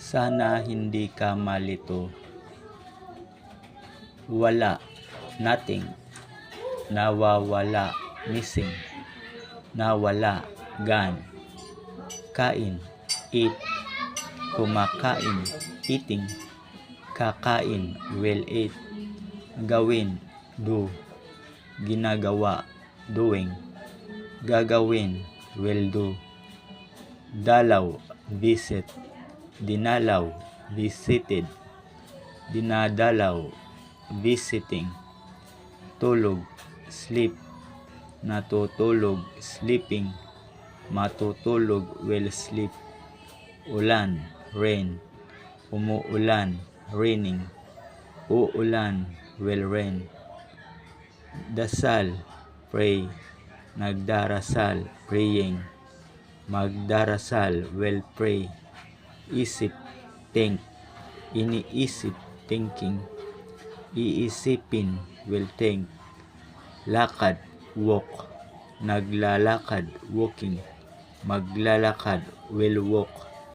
Sana hindi ka malito. Wala, nothing. Nawawala, missing. Nawala, gone. Kain, eat. Kumakain, eating. Kakain, will eat. Gawin, do. Ginagawa, doing. Gagawin, will do. Dalaw, visit. Dinalaw, visited. Dinadalaw, visiting. Tulog, sleep. Natutulog, sleeping. Matutulog, will sleep. Ulan, rain. Umuulan, raining. Uulan, will rain. Dasal, pray. Nagdarasal, praying. Magdarasal, will pray. Isip, think. Iniisip, thinking. Iisipin, will think. Lakad, walk. Naglalakad, walking. Maglalakad, will walk.